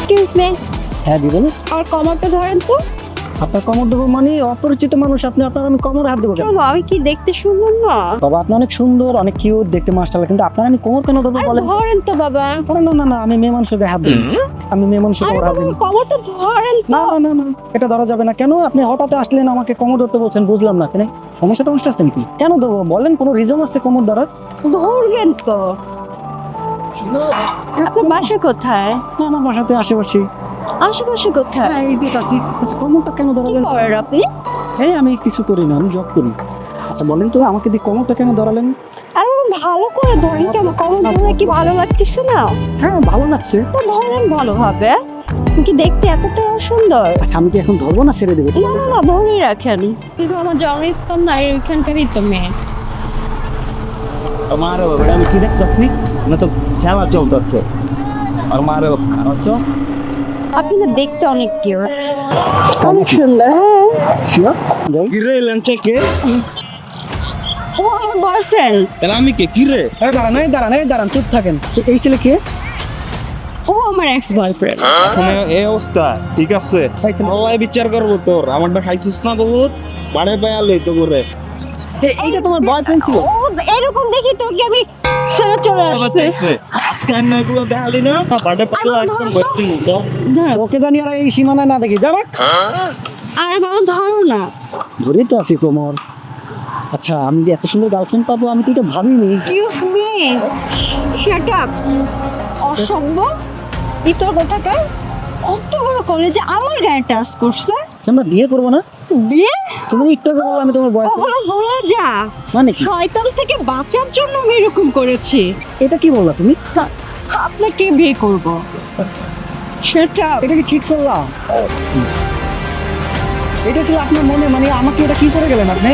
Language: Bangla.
এক্সকিউজ মি হ্যাঁ দিবেন আর কমরটা ধরেন তো। আপনার কমর দেবো মানে অপরিচিত মানুষ আপনি আপনার আমি কমর হাত দেবো কেন? আমি কি দেখতে সুন্দর না? বাবা আপনি অনেক সুন্দর অনেক কিউট দেখতে মাস্টার কিন্তু আপনার আমি কোমর কেন দেবো বলেন? ধরেন তো বাবা। আরে না না না আমি মেয়ে মানুষের গায়ে হাত দিই আমি মেয়ে মানুষের কোমর হাত কমরটা ধরেন না না না না এটা ধরা যাবে না। কেন? আপনি হঠাৎ আসলেন আমাকে কোমর ধরতে বলছেন বুঝলাম না। কেন? সমস্যা টমস্যা আছে নাকি? কেন দেবো? বলেন কোনো রিজন আছে কোমর ধরার? ধরবেন তো। আপনার বাসা কোথায়? না আমার বাসাতে আশেপাশে। আশেপাশে কোথায়? হ্যাঁ, এই যে কাছে আচ্ছা কমনটা কেন ধরালেন? করেন আপনি? হ্যাঁ আমি কিছু করি না আমি জব করি। আচ্ছা বলেন তো আমাকে দিয়ে কমনটা কেন ধরালেন? আরে ভালো করে ধরেন কেন? কমন ধরে কি ভালো লাগতেছে না? হ্যাঁ ভালো লাগছে। তো ধরেন ভালোভাবে। কি দেখতে এতটা সুন্দর? আচ্ছা আমি কি এখন ধরবো না ছেড়ে দেবো? না না ধরেই রাখেন। কিন্তু আমার জন্মস্থান নাই ওইখানকারই তো মেয়ে। আমার আমি কি দেখতে পাচ্ছি? না তো খেলা চলতে আর মারো আর হচ্ছে? আপনি না দেখতে অনেক কিউট অনেক সুন্দর হ্যাঁ। কিরে কে? ও আমার বয়ফ্রেন্ড তাহলে আমি কে? কিরে? এই দাঁড়ান এই দাঁড়ান এই দাঁড়ান চুপ থাকেন। এই ছেলে কে? ও আমার এক্স বয়ফ্রেন্ড এখন এই অবস্থা ঠিক আছে? আল্লাহ বিচার করব তোর আমার আমারটা খাইছিস না বহুত? বাড়ে পায়া লই তো করে এই- এইটা তোমার বয়ফ্রেন্ড ছিল? ও এরকম দেখি তোকে আমি ছেড়ে চলে আসছে। না? দেখালি না একদম ভর্তি ওকে জানি আর এই সীমানায় না দেখি যাবে আরে বাবা ধরো না। ধরেই তো আছি কোমর। আচ্ছা আমি যে এত সুন্দর গার্লফ্রেন্ড পাবো আমি তো এটা ভাবিনি। এক্সকিউজ মি শাট আপ অসভ্য ইতর কথাটা অত বড় কলেজে আমার গায়ে টাচ করছে? আমরা বিয়ে করব না? বিয়ে? তুমি একটু আগে আমি তোমার বয়স ওগুলো যা। মানে কি? শয়তান থেকে বাঁচার জন্য আমি এরকম করেছি। এটা কি বললা তুমি? আপনাকে বিয়ে করব? সেটা এটা কি ঠিক করলাম এটা ছিল আপনার মনে মানে আমাকে এটা কি করে গেলেন আপনি?